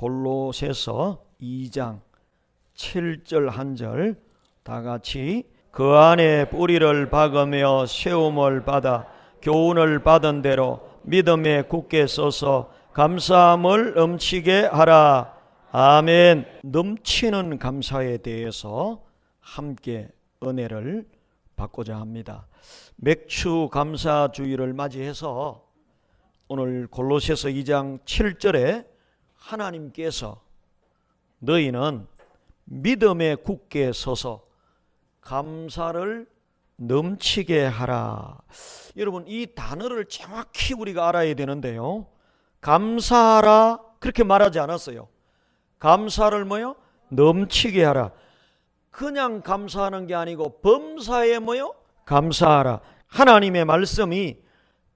골로새서 2장 7절 한 절 다 같이 그 안에 뿌리를 박으며 세움을 받아 교훈을 받은 대로 믿음에 굳게 서서 감사함을 넘치게 하라. 아멘. 넘치는 감사에 대해서 함께 은혜를 받고자 합니다. 맥주 감사주의를 맞이해서 오늘 골로새서 2장 7절에 하나님께서 너희는 믿음에 굳게 서서 감사를 넘치게 하라. 여러분 이 단어를 정확히 우리가 알아야 되는데요. 감사하라 그렇게 말하지 않았어요. 감사를 뭐요? 넘치게 하라. 그냥 감사하는 게 아니고 범사에 뭐요? 감사하라. 하나님의 말씀이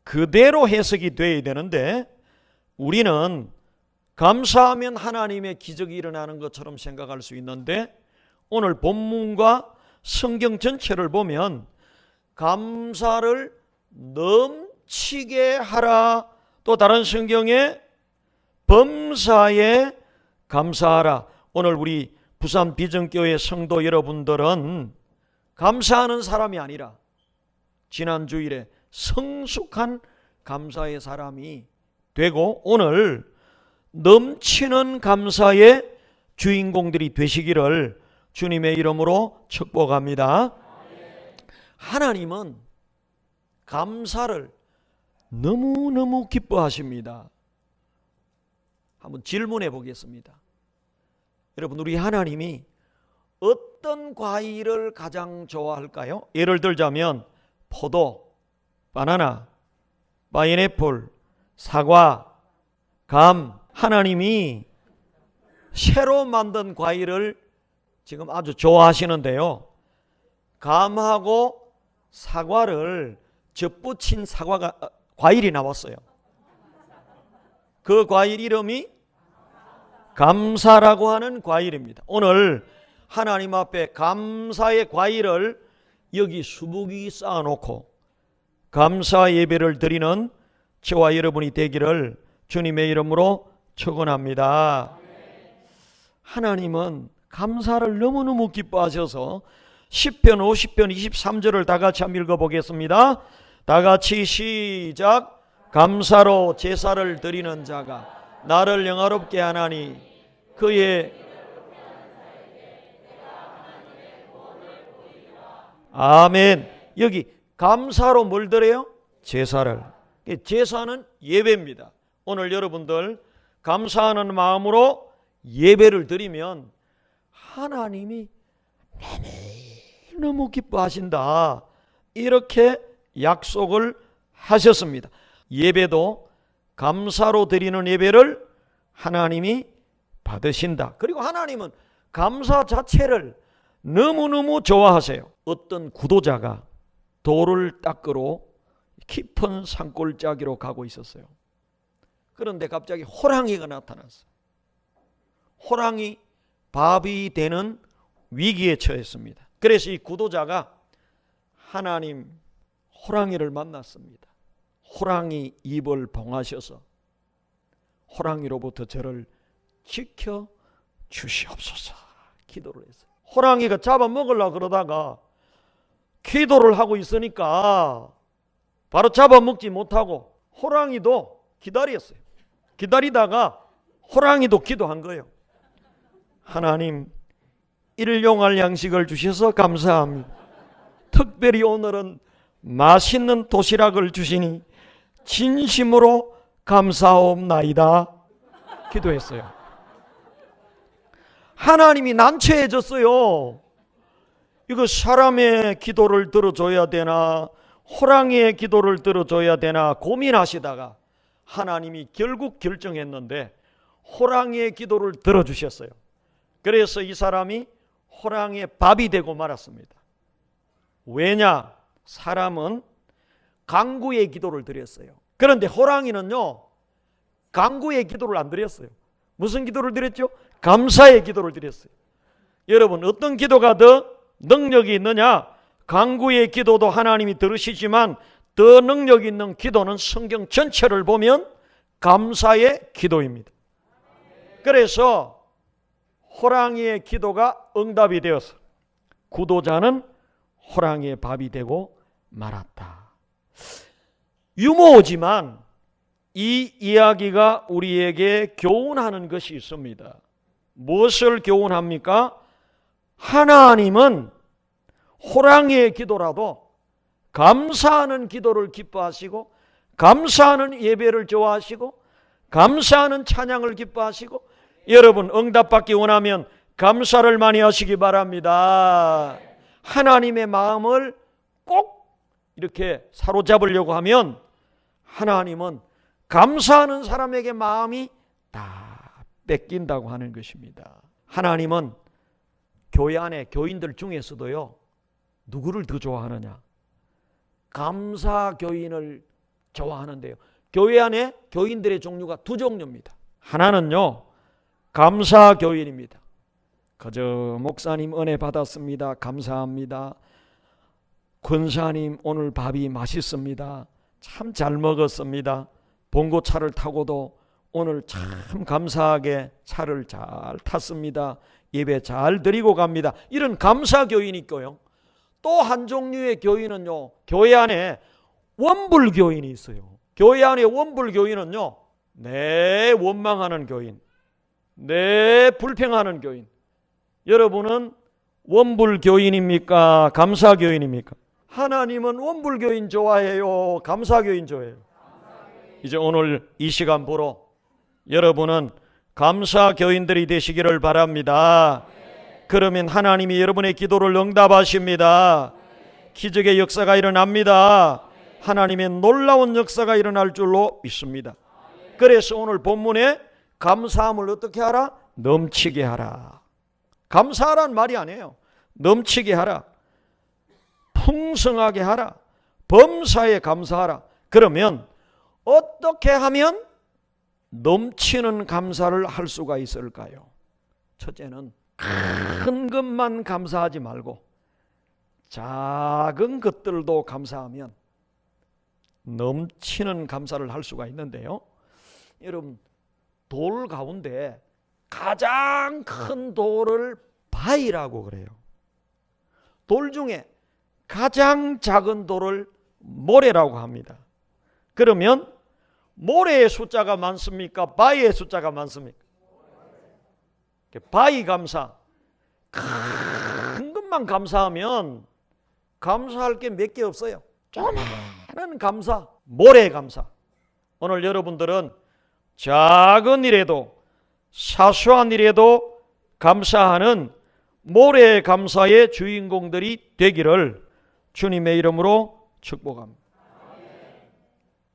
그대로 해석이 돼야 되는데 우리는 감사하면 하나님의 기적이 일어나는 것처럼 생각할 수 있는데 오늘 본문과 성경 전체를 보면 감사를 넘치게 하라. 또 다른 성경에 범사에 감사하라. 오늘 우리 부산 비전교회 성도 여러분들은 감사하는 사람이 아니라 지난 주일에 성숙한 감사의 사람이 되고 오늘 넘치는 감사의 주인공들이 되시기를 주님의 이름으로 축복합니다. 하나님은 감사를 너무너무 기뻐하십니다. 한번 질문해 보겠습니다. 여러분, 우리 하나님이 어떤 과일을 가장 좋아할까요? 예를 들자면 포도, 바나나, 파인애플, 사과, 감. 하나님이 새로 만든 과일을 지금 아주 좋아하시는데요. 감하고 사과를 접붙인 사과가 어, 과일이 나왔어요. 그 과일 이름이 감사라고 하는 과일입니다. 오늘 하나님 앞에 감사의 과일을 여기 수북이 쌓아놓고 감사 예배를 드리는 저와 여러분이 되기를 주님의 이름으로 축원합니다. 하나님은 감사를 너무너무 기뻐하셔서 10편, 50편, 23절을 다 같이 한번 읽어보겠습니다. 다 같이 시작. 감사로 제사를 드리는 자가 나를 영화롭게 하나니 그의 아멘. 여기 감사로 뭘 드려요? 제사를. 제사는 예배입니다. 오늘 여러분들 감사하는 마음으로 예배를 드리면 하나님이 너무 기뻐하신다. 이렇게 약속을 하셨습니다. 예배도 감사로 드리는 예배를 하나님이 받으신다. 그리고 하나님은 감사 자체를 너무너무 좋아하세요. 어떤 구도자가 돌을 닦으러 깊은 산골짜기로 가고 있었어요. 그런데 갑자기 호랑이가 나타났어요. 호랑이 밥이 되는 위기에 처했습니다. 그래서 이 구도자가 하나님 호랑이를 만났습니다. 호랑이 입을 봉하셔서 호랑이로부터 저를 지켜 주시옵소서 기도를 했어요. 호랑이가 잡아 먹으려 그러다가 기도를 하고 있으니까 바로 잡아 먹지 못하고 호랑이도 기다렸어요. 기다리다가 호랑이도 기도한 거예요. 하나님 일용할 양식을 주셔서 감사합니다. 특별히 오늘은 맛있는 도시락을 주시니 진심으로 감사옵나이다. 기도했어요. 하나님이 난처해졌어요. 이거 사람의 기도를 들어줘야 되나, 호랑이의 기도를 들어줘야 되나 고민하시다가 하나님이 결국 결정했는데 호랑이의 기도를 들어주셨어요. 그래서 이 사람이 호랑이의 밥이 되고 말았습니다. 왜냐? 사람은 강구의 기도를 드렸어요. 그런데 호랑이는요, 강구의 기도를 안 드렸어요. 무슨 기도를 드렸죠? 감사의 기도를 드렸어요. 여러분, 어떤 기도가 더 능력이 있느냐? 강구의 기도도 하나님이 들으시지만 더 능력 있는 기도는 성경 전체를 보면 감사의 기도입니다. 그래서 호랑이의 기도가 응답이 되어서 구도자는 호랑이의 밥이 되고 말았다. 유모지만 이 이야기가 우리에게 교훈하는 것이 있습니다. 무엇을 교훈합니까? 하나님은 호랑이의 기도라도 감사하는 기도를 기뻐하시고 감사하는 예배를 좋아하시고 감사하는 찬양을 기뻐하시고 여러분 응답받기 원하면 감사를 많이 하시기 바랍니다. 하나님의 마음을 꼭 이렇게 사로잡으려고 하면 하나님은 감사하는 사람에게 마음이 다 뺏긴다고 하는 것입니다. 하나님은 교회 안에 교인들 중에서도요, 누구를 더 좋아하느냐? 감사 교인을 좋아하는데요. 교회 안에 교인들의 종류가 두 종류입니다. 하나는요, 감사 교인입니다. 그저 목사님 은혜 받았습니다. 감사합니다. 권사님 오늘 밥이 맛있습니다. 참 잘 먹었습니다. 봉고차를 타고도 오늘 참 감사하게 차를 잘 탔습니다. 예배 잘 드리고 갑니다. 이런 감사 교인이 있고요. 또 한 종류의 교인은요. 교회 안에 원불 교인이 있어요. 교회 안에 원불 교인은요. 내 원망하는 교인, 내 불평하는 교인. 여러분은 원불 교인입니까? 감사 교인입니까? 하나님은 원불 교인 좋아해요. 감사 교인 좋아해요. 이제 오늘 이 시간 보러 여러분은 감사 교인들이 되시기를 바랍니다. 그러면 하나님이 여러분의 기도를 응답하십니다. 기적의 역사가 일어납니다. 하나님의 놀라운 역사가 일어날 줄로 믿습니다. 그래서 오늘 본문에 감사함을 어떻게 하라? 넘치게 하라. 감사하란 말이 아니에요. 넘치게 하라. 풍성하게 하라. 범사에 감사하라. 그러면 어떻게 하면 넘치는 감사를 할 수가 있을까요? 첫째는 큰 것만 감사하지 말고 작은 것들도 감사하면 넘치는 감사를 할 수가 있는데요. 여러분 돌 가운데 가장 큰 돌을 바위라고 그래요. 돌 중에 가장 작은 돌을 모래라고 합니다. 그러면 모래의 숫자가 많습니까? 바위의 숫자가 많습니까? 바위 감사. 큰 것만 감사하면 감사할 게 몇 개 없어요. 조그마한 감사, 모래 감사. 오늘 여러분들은 작은 일에도 사소한 일에도 감사하는 모래 감사의 주인공들이 되기를 주님의 이름으로 축복합니다.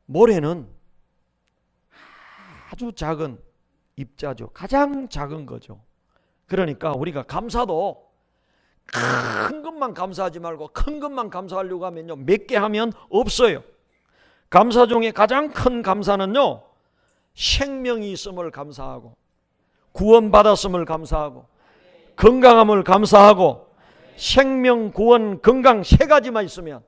모래는 아주 작은 입자죠. 가장 작은 거죠. 그러니까 우리가 감사도 큰 것만 감사하지 말고 큰 것만 감사하려고 하면요. 몇 개 하면 없어요. 감사 중에 가장 큰 감사는요. 생명이 있음을 감사하고 구원받았음을 감사하고 건강함을 감사하고 생명, 구원, 건강 세 가지만 있으면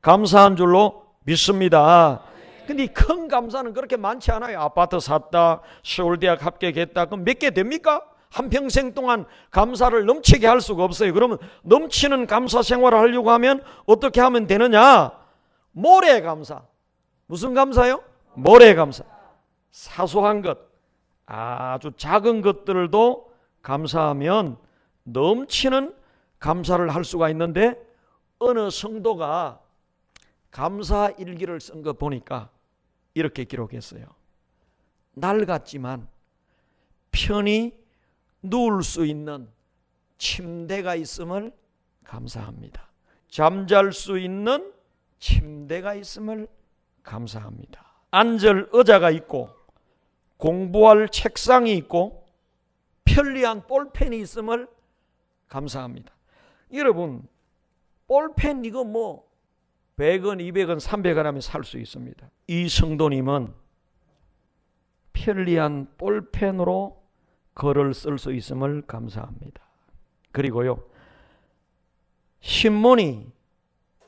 감사한 줄로 믿습니다. 근데 큰 감사는 그렇게 많지 않아요. 아파트 샀다, 서울대학 합격했다. 그럼 몇 개 됩니까? 한 평생 동안 감사를 넘치게 할 수가 없어요. 그러면 넘치는 감사 생활을 하려고 하면 어떻게 하면 되느냐? 모래 감사. 무슨 감사요? 모래 감사. 사소한 것, 아주 작은 것들도 감사하면 넘치는 감사를 할 수가 있는데 어느 성도가 감사 일기를 쓴 거 보니까 이렇게 기록했어요. 날 같지만 편히 누울 수 있는 침대가 있음을 감사합니다. 잠잘 수 있는 침대가 있음을 감사합니다. 앉을 의자가 있고 공부할 책상이 있고 편리한 볼펜이 있음을 감사합니다. 여러분 볼펜 이거 뭐 100원, 200원, 300원 하면 살 수 있습니다. 이 성도님은 편리한 볼펜으로 글을 쓸 수 있음을 감사합니다. 그리고요, 신문이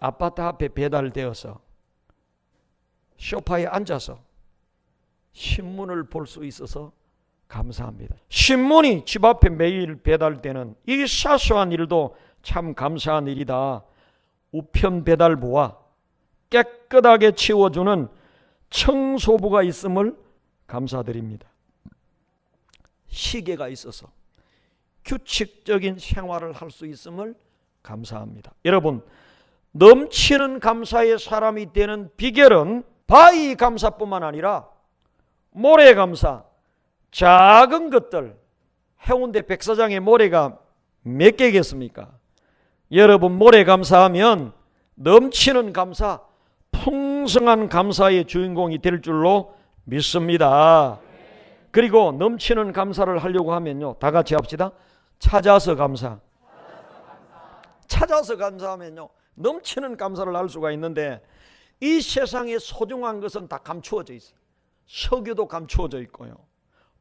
아파트 앞에 배달되어서 소파에 앉아서 신문을 볼 수 있어서 감사합니다. 신문이 집 앞에 매일 배달되는 이 사소한 일도 참 감사한 일이다. 우편 배달부와 깨끗하게 치워주는 청소부가 있음을 감사드립니다. 시계가 있어서 규칙적인 생활을 할 수 있음을 감사합니다. 여러분, 넘치는 감사의 사람이 되는 비결은 바위 감사뿐만 아니라 모래 감사, 작은 것들, 해운대 백사장의 모래가 몇 개겠습니까? 여러분 모래 감사하면 넘치는 감사, 풍성한 감사의 주인공이 될 줄로 믿습니다. 그리고 넘치는 감사를 하려고 하면요. 다 같이 합시다. 찾아서 감사. 찾아서 감사하면요. 넘치는 감사를 할 수가 있는데 이 세상에 소중한 것은 다 감추어져 있어요. 석유도 감추어져 있고요.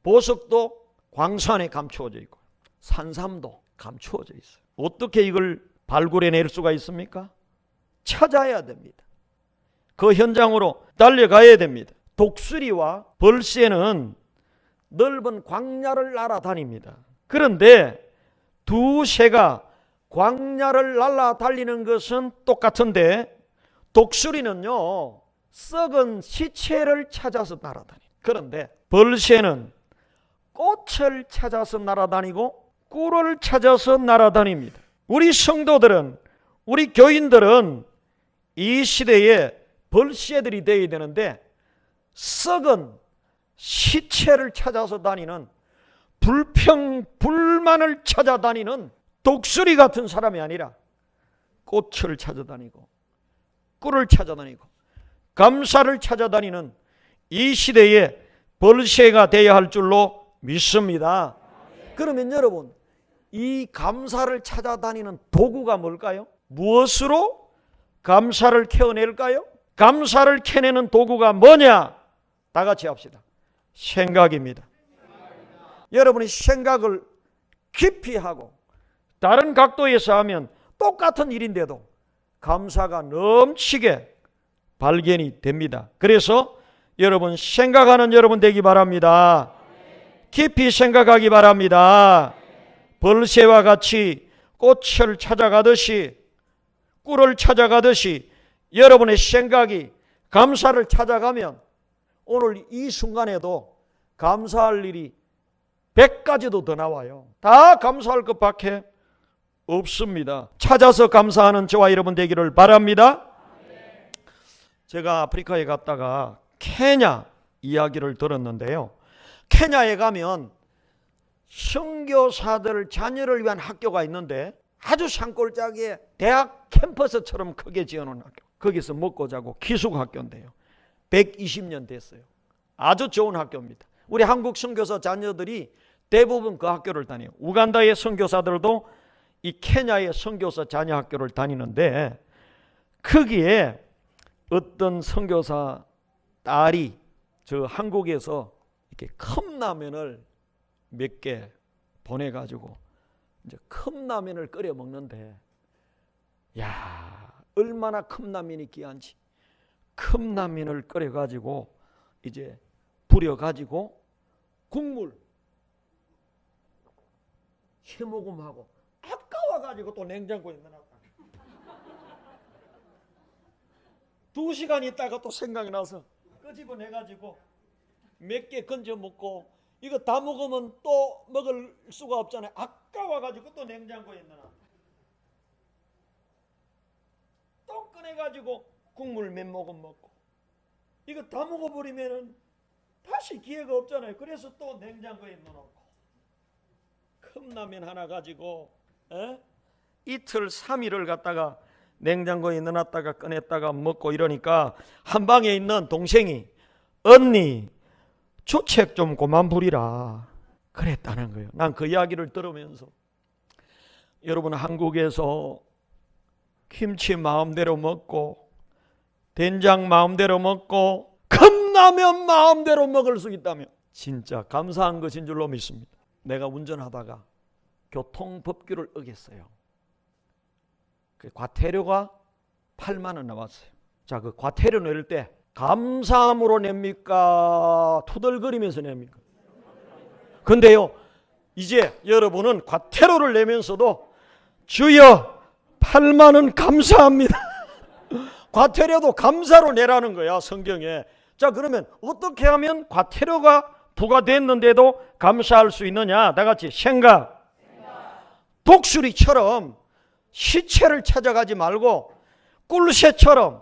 보석도 광산에 감추어져 있고 산삼도 감추어져 있어요. 어떻게 이걸 발굴해낼 수가 있습니까? 찾아야 됩니다. 그 현장으로 달려가야 됩니다. 독수리와 벌새는 넓은 광야를 날아다닙니다. 그런데 두 새가 광야를 날아달리는 것은 똑같은데 독수리는요 썩은 시체를 찾아서 날아다니. 그런데 벌새는 꽃을 찾아서 날아다니고 꿀을 찾아서 날아다닙니다. 우리 성도들은 우리 교인들은 이 시대에 벌새들이 되어야 되는데 썩은 시체를 찾아서 다니는 불평 불만을 찾아다니는 독수리 같은 사람이 아니라 꽃을 찾아다니고 꿀을 찾아다니고 감사를 찾아다니는 이 시대에 벌새가 되어야 할 줄로 믿습니다. 그러면 여러분 이 감사를 찾아다니는 도구가 뭘까요? 무엇으로 감사를 캐어낼까요? 감사를 캐내는 도구가 뭐냐? 다 같이 합시다. 생각입니다. 여러분이 생각을 깊이 하고 다른 각도에서 하면 똑같은 일인데도 감사가 넘치게 발견이 됩니다. 그래서 여러분 생각하는 여러분 되기 바랍니다. 깊이 생각하기 바랍니다. 벌새와 같이 꽃을 찾아가듯이 꿀을 찾아가듯이 여러분의 생각이 감사를 찾아가면 오늘 이 순간에도 감사할 일이 100가지도 더 나와요. 다 감사할 것밖에 없습니다. 찾아서 감사하는 저와 여러분 되기를 바랍니다. 제가 아프리카에 갔다가 케냐 이야기를 들었는데요. 케냐에 가면 선교사들 자녀를 위한 학교가 있는데 아주 산골짜기에 대학 캠퍼스처럼 크게 지어놓은 학교. 거기서 먹고 자고 기숙 학교인데요. 120년 됐어요. 아주 좋은 학교입니다. 우리 한국 선교사 자녀들이 대부분 그 학교를 다녀요. 우간다의 선교사들도 이 케냐의 선교사 자녀 학교를 다니는데 거기에 어떤 선교사 딸이 저 한국에서 이렇게 컵라면을 몇 개 보내 가지고 이제 컵라면을 끓여 먹는데 야 얼마나 컵라면이 귀한지 컵라면을 끓여 가지고 이제 부려 가지고 국물 해모금하고 아까워 가지고 또 냉장고에 넣어놨다. 두 시간 있다가 또 생각이 나서 끄집어내 가지고 몇 개 건져 먹고 이거 다 먹으면 또 먹을 수가 없잖아요. 아까워 가지고 또 냉장고에 넣어놨다. 또 꺼내 가지고 국물 몇 모금 먹고 이거 다 먹어버리면은 다시 기회가 없잖아요. 그래서 또 냉장고에 넣어놓고 컵라면 하나 가지고 에? 이틀 삼일을 갖다가 냉장고에 넣어놨다가 꺼냈다가 먹고 이러니까 한 방에 있는 동생이 언니 주책 좀 그만 부리라 그랬다는 거예요. 난 그 이야기를 들으면서 여러분 한국에서 김치 마음대로 먹고 된장 마음대로 먹고 컵라면 마음대로 먹을 수 있다면 진짜 감사한 것인 줄로 믿습니다. 내가 운전하다가 교통법규를 어겼어요. 그 과태료가 8만 원 나왔어요. 자, 그 과태료 낼 때 감사함으로 냅니까? 투덜거리면서 냅니까? 근데요, 이제 여러분은 과태료를 내면서도 주여 8만 원 감사합니다. 과태료도 감사로 내라는 거야 성경에. 자 그러면 어떻게 하면 과태료가 부과됐는데도 감사할 수 있느냐? 다 같이 생각. 독수리처럼 시체를 찾아가지 말고 꿀새처럼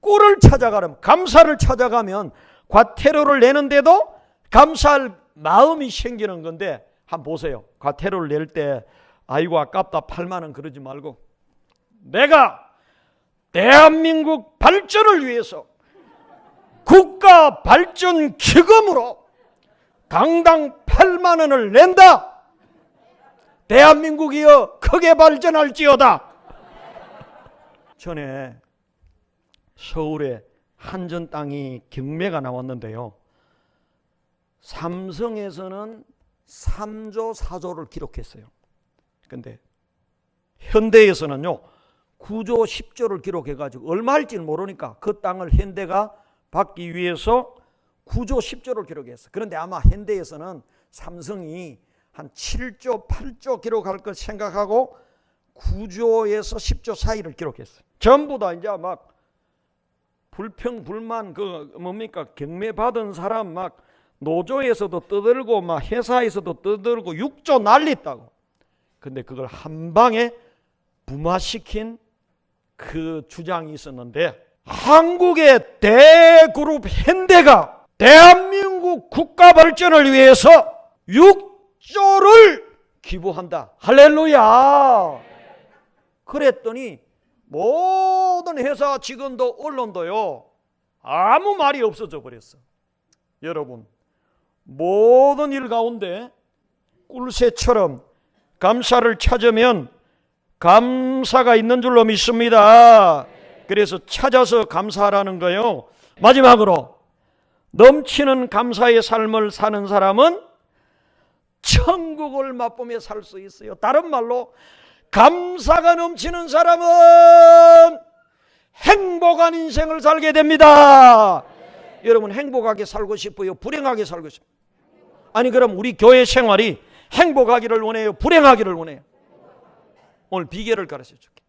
꿀을 찾아가면 감사를 찾아가면 과태료를 내는데도 감사할 마음이 생기는 건데 한번 보세요. 과태료를 낼 때 아이고 아깝다 8만 원 그러지 말고 내가 대한민국 발전을 위해서 국가 발전 기금으로 당당 8만 원을 낸다. 대한민국이여 크게 발전할지어다. 전에 서울에 한전 땅이 경매가 나왔는데요. 삼성에서는 3조 4조를 기록했어요. 근데 현대에서는요. 9조 10조를 기록해 가지고 얼마 할지는 모르니까 그 땅을 현대가 받기 위해서 9조 10조를 기록했어. 그런데 아마 현대에서는 삼성이 한 7조 8조 기록할 것 생각하고 9조에서 10조 사이를 기록했어요. 전부 다 이제 막 불평 불만 그 뭡니까 경매 받은 사람 막 노조에서도 떠들고 막 회사에서도 떠들고 6조 난리다고. 근데 그걸 한 방에 부마시킨 그 주장이 있었는데 한국의 대그룹 현대가 대한민국 국가 발전을 위해서 6조를 기부한다. 할렐루야. 그랬더니 모든 회사 직원도 언론도요. 아무 말이 없어져 버렸어. 여러분, 모든 일 가운데 꿀새처럼 감사를 찾으면 감사가 있는 줄로 믿습니다. 그래서 찾아서 감사하라는 거요. 마지막으로 넘치는 감사의 삶을 사는 사람은 천국을 맛보며 살 수 있어요. 다른 말로 감사가 넘치는 사람은 행복한 인생을 살게 됩니다. 여러분 행복하게 살고 싶어요? 불행하게 살고 싶어요? 아니 그럼 우리 교회 생활이 행복하기를 원해요? 불행하기를 원해요? 오늘 비결을 가르쳐 줄게.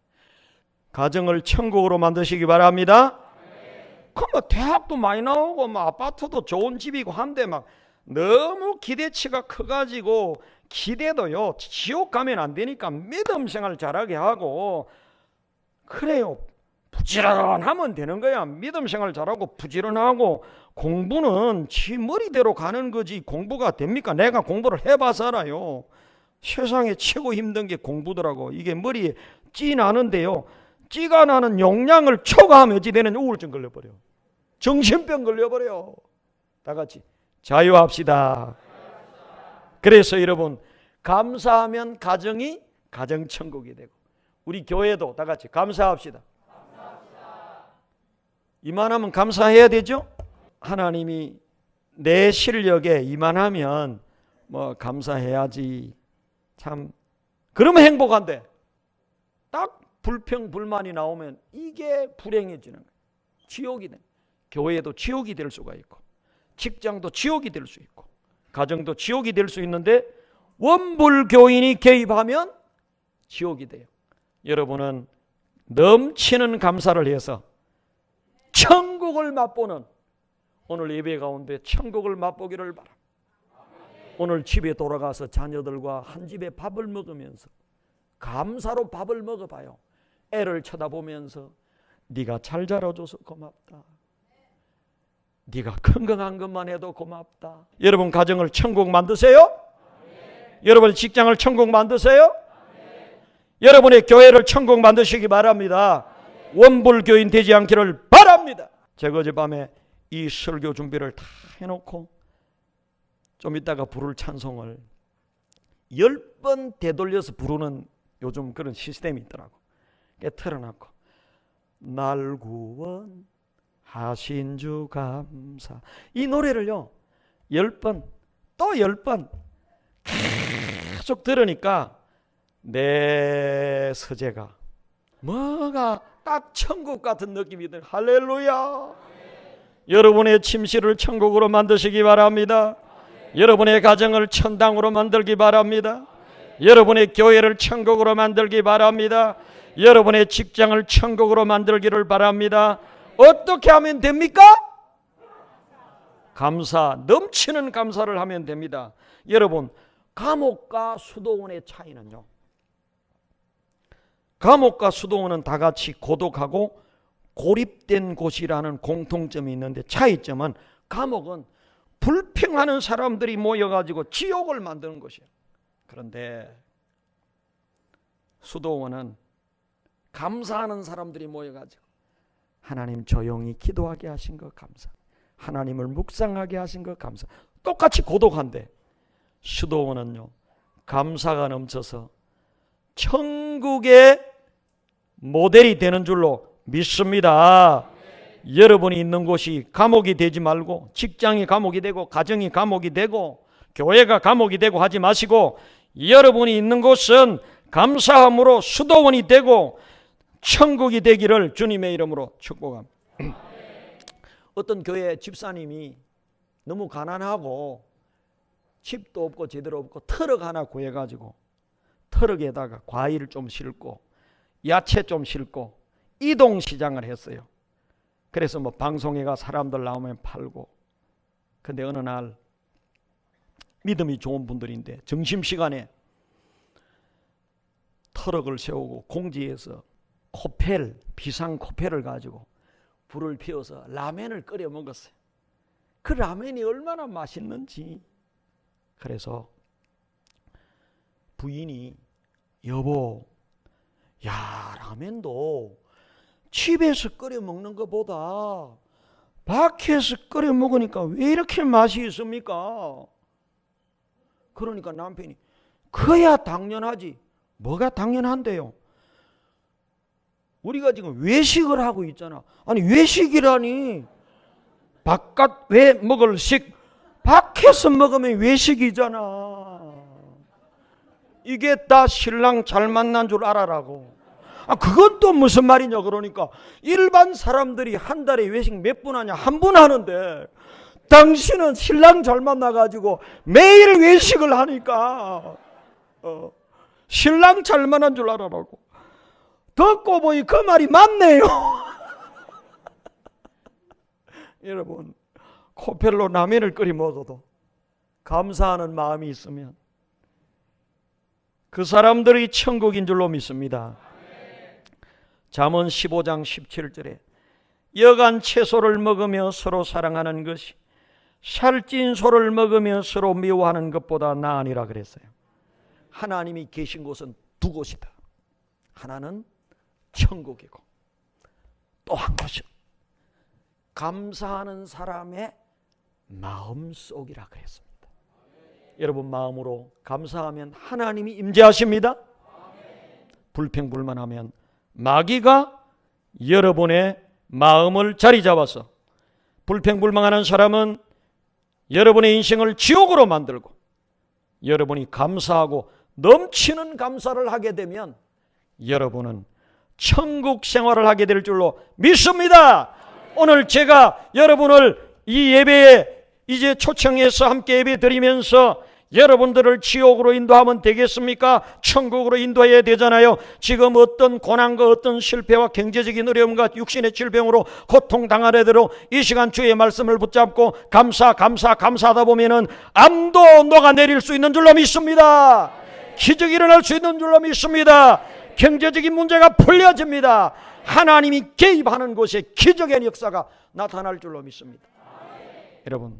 가정을 천국으로 만드시기 바랍니다. 그럼 뭐 대학도 많이 나오고 뭐 아파트도 좋은 집이고 한데 막 너무 기대치가 커가지고 기대도요 지옥 가면 안 되니까 믿음 생활 잘하게 하고 그래요. 부지런하면 되는 거야. 믿음 생활 잘하고 부지런하고 공부는 지 머리대로 가는 거지. 공부가 됩니까? 내가 공부를 해봐서 알아요 세상에 최고 힘든 게 공부더라고 이게 머리에 찌 나는데요 찌가 나는 용량을 초과하면 어찌 되는 우울증 걸려버려 정신병 걸려버려 다 같이 자유합시다. 그래서 여러분 감사하면 가정이 가정 천국이 되고 우리 교회도 다 같이 감사합시다. 이만하면 감사해야 되죠? 하나님이 내 실력에 이만하면 뭐 감사해야지. 참 그러면 행복한데 딱 불평 불만이 나오면 이게 불행해지는 거예요. 지옥이 돼. 교회도 지옥이 될 수가 있고 직장도 지옥이 될 수 있고 가정도 지옥이 될 수 있는데 원불 교인이 개입하면 지옥이 돼요. 여러분은 넘치는 감사를 해서 천국을 맛보는 오늘 예배 가운데 천국을 맛보기를 바랍니다. 오늘 집에 돌아가서 자녀들과 한 집에 밥을 먹으면서 감사로 밥을 먹어봐요. 애를 쳐다보면서 네가 잘 자라줘서 고맙다. 네가 건강한 것만 해도 고맙다. 여러분 가정을 천국 만드세요. 여러분 직장을 천국 만드세요. 여러분의 교회를 천국 만드시기 바랍니다. 원불 교인 되지 않기를 바랍니다. 제가 어젯밤에 이 설교 준비를 다 해놓고 좀 이따가 부를 찬송을 열 번 되돌려서 부르는 요즘 그런 시스템이 있더라고. 틀어놨고 날 구원 하신 주 감사. 이 노래를요, 열 번, 또 열 번, 계속 들으니까 내 서재가 뭐가 딱 천국 같은 느낌이 들. 할렐루야. 여러분의 침실을 천국으로 만드시기 바랍니다. 여러분의 가정을 천당으로 만들기 바랍니다. 여러분의 교회를 천국으로 만들기 바랍니다. 여러분의 직장을 천국으로 만들기를 바랍니다. 어떻게 하면 됩니까? 감사, 넘치는 감사를 하면 됩니다. 여러분, 감옥과 수도원의 차이는요. 감옥과 수도원은 다 같이 고독하고 고립된 곳이라는 공통점이 있는데 차이점은 감옥은 불평하는 사람들이 모여가지고 지옥을 만드는 것이에요. 그런데 수도원은 감사하는 사람들이 모여가지고 하나님 조용히 기도하게 하신 것 감사. 하나님을 묵상하게 하신 것 감사. 똑같이 고독한데 수도원은요 감사가 넘쳐서 천국의 모델이 되는 줄로 믿습니다. 여러분이 있는 곳이 감옥이 되지 말고 직장이 감옥이 되고 가정이 감옥이 되고 교회가 감옥이 되고 하지 마시고 여러분이 있는 곳은 감사함으로 수도원이 되고 천국이 되기를 주님의 이름으로 축복합니다. 어떤 교회 집사님이 너무 가난하고 집도 없고 제대로 없고 트럭 하나 구해가지고 트럭에다가 과일 좀 싣고 야채 좀 싣고 이동 시장을 했어요. 그래서 뭐 방송에가 사람들 나오면 팔고. 근데 어느 날 믿음이 좋은 분들인데 점심 시간에 트럭을 세우고 공지에서 코펠 비상 코펠을 가지고 불을 피워서 라면을 끓여 먹었어요. 그 라면이 얼마나 맛있는지. 그래서 부인이 여보, 야 라면도 집에서 끓여 먹는 것보다 밖에서 끓여 먹으니까 왜 이렇게 맛이 있습니까? 그러니까 남편이 그야 당연하지. 뭐가 당연한데요? 우리가 지금 외식을 하고 있잖아. 아니 외식이라니 바깥 왜 먹을 식 밖에서 먹으면 외식이잖아. 이게 다 신랑 잘 만난 줄 알아라고. 아 그건 또 무슨 말이냐 그러니까 일반 사람들이 한 달에 외식 몇분 하냐 한분 하는데 당신은 신랑 잘 만나가지고 매일 외식을 하니까 어, 신랑 잘 만난 줄 알아라고. 듣고 보니 그 말이 맞네요. 여러분, 코펠로 라면을 끓여 먹어도 감사하는 마음이 있으면 그 사람들이 천국인 줄로 믿습니다. 잠언 15장 17절에 여간 채소를 먹으며 서로 사랑하는 것이 살찐 소를 먹으며 서로 미워하는 것보다 나으니라 그랬어요. 하나님이 계신 곳은 두 곳이다. 하나는 천국이고 또 한 곳은 감사하는 사람의 마음속이라 그랬습니다. 여러분 마음으로 감사하면 하나님이 임재하십니다. 불평불만하면 마귀가 여러분의 마음을 자리 잡아서 불평불만하는 사람은 여러분의 인생을 지옥으로 만들고 여러분이 감사하고 넘치는 감사를 하게 되면 여러분은 천국 생활을 하게 될 줄로 믿습니다. 오늘 제가 여러분을 이 예배에 이제 초청해서 함께 예배 드리면서 여러분들을 지옥으로 인도하면 되겠습니까? 천국으로 인도해야 되잖아요. 지금 어떤 고난과 어떤 실패와 경제적인 어려움과 육신의 질병으로 고통당하는 대로 이 시간 주의 말씀을 붙잡고 감사 감사 감사하다 보면은 암도 녹아내릴 수 있는 줄로 믿습니다. 기적이 일어날 수 있는 줄로 믿습니다. 경제적인 문제가 풀려집니다. 하나님이 개입하는 곳에 기적의 역사가 나타날 줄로 믿습니다. 여러분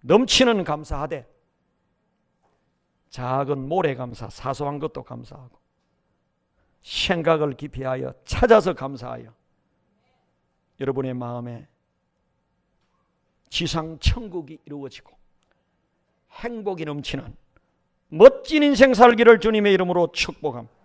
넘치는 감사하되 작은 모래 감사, 사소한 것도 감사하고 생각을 깊이 하여 찾아서 감사하여 여러분의 마음에 지상 천국이 이루어지고 행복이 넘치는 멋진 인생 살기를 주님의 이름으로 축복합니다.